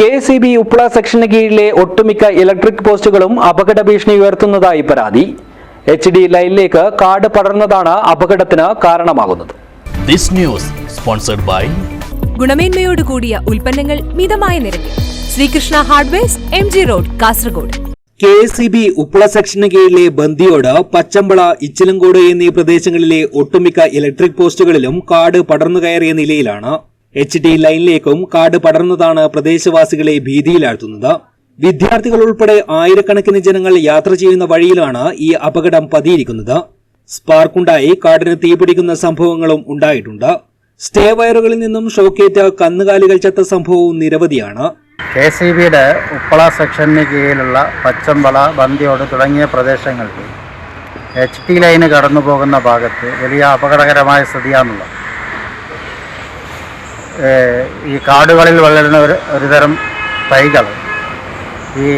K C B Uppala സെക്ഷന് കീഴിലെ ഒട്ടുമിക്ക ഇലക്ട്രിക് പോസ്റ്റുകളും അപകട ഭീഷണി ഉയർത്തുന്നതായി പരാതി. എച്ച് ഡി ലൈനിലേക്ക് കാട് പടർന്നതാണ് അപകടത്തിന് കാരണമാകുന്നത്. ദിസ് ന്യൂസ് സ്പോൺസർഡ് ബൈ ഗുണമേന്മയോട് കൂടിയ ഉൽപ്പന്നങ്ങൾ മിതമായ നിരക്കിൽ. Sreekrishna hardwares M G road Kasaragod. K S C B Uppala സെക്ഷന് കീഴിലെ ബന്ദിയോട് പച്ചമ്പള ഇച്ചിലങ്കോട് എന്നീ പ്രദേശങ്ങളിലെ ഒട്ടുമിക്ക ഇലക്ട്രിക് പോസ്റ്റുകളിലും കാട് പടർന്നു കയറിയ നിലയിലാണ് എച്ച് ഡി ലൈനിലേക്കും കാട് പടർന്നതാണ് പ്രദേശവാസികളെ ഭീതിയിലാഴ്ത്തുന്നത്. വിദ്യാർത്ഥികൾ ഉൾപ്പെടെ ആയിരക്കണക്കിന് ജനങ്ങൾ യാത്ര ചെയ്യുന്ന വഴിയിലാണ് ഈ അപകടം പതിയിരിക്കുന്നത്. സ്പാർക്കുണ്ടായി കാടിന് തീപിടിക്കുന്ന സംഭവങ്ങളും ഉണ്ടായിട്ടുണ്ട്. സ്റ്റേ വയറുകളിൽ നിന്നും ഷോക്കേറ്റ കന്നുകാലികൾ ചത്ത സംഭവവും നിരവധിയാണ്. കെ സി ബിയുടെ ഉപ്പള സെക്ഷന് കീഴിലുള്ള പച്ചമ്പള ബന്തിയോട് തുടങ്ങിയ പ്രദേശങ്ങളിൽ എച്ച് ടി ലൈന് കടന്നു പോകുന്ന ഭാഗത്ത് വലിയ അപകടകരമായ സ്ഥിതിയാണുള്ളത്. ഈ കാടുകളിൽ വളരുന്ന ഒരു ഒരുതരം തൈകൾ ഈ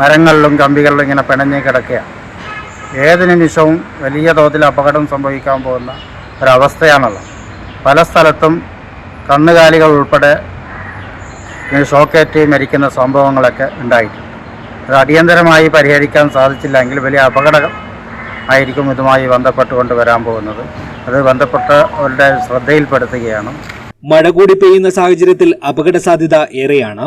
മരങ്ങളിലും കമ്പികളിലും ഇങ്ങനെ പിണഞ്ഞ് കിടക്കുകയാണ് ഏത് നിമിഷവും വലിയ തോതിൽ അപകടം സംഭവിക്കാൻ പോകുന്ന ഒരവസ്ഥയാണുള്ളത് പല സ്ഥലത്തും കന്നുകാലികൾ ഉൾപ്പെടെ ഷോക്കേറ്റ് മരിക്കുന്ന സംഭവങ്ങളൊക്കെ ഉണ്ടായിട്ടുണ്ട്. അത് അടിയന്തരമായി പരിഹരിക്കാൻ സാധിച്ചില്ലെങ്കിൽ വലിയ അപകടം ആയിരിക്കും ഇതുമായി ബന്ധപ്പെട്ടുകൊണ്ട് വരാൻ പോകുന്നത്. അത് ബന്ധപ്പെട്ടവരുടെ ശ്രദ്ധയിൽപ്പെടുത്തുകയാണ്. മഴ കൂടി പെയ്യുന്ന സാഹചര്യത്തിൽ അപകട സാധ്യത ഏറെയാണ്.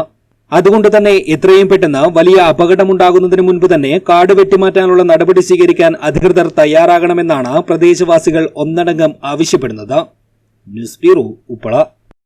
അതുകൊണ്ട് തന്നെ എത്രയും പെട്ടെന്ന് വലിയ അപകടമുണ്ടാകുന്നതിന് മുൻപ് തന്നെ കാട് വെട്ടിമാറ്റാനുള്ള നടപടി സ്വീകരിക്കാൻ അധികൃതർ തയ്യാറാകണമെന്നാണ് പ്രദേശവാസികൾ ഒന്നടങ്കം ആവശ്യപ്പെടുന്നത്. News bureau Uppala.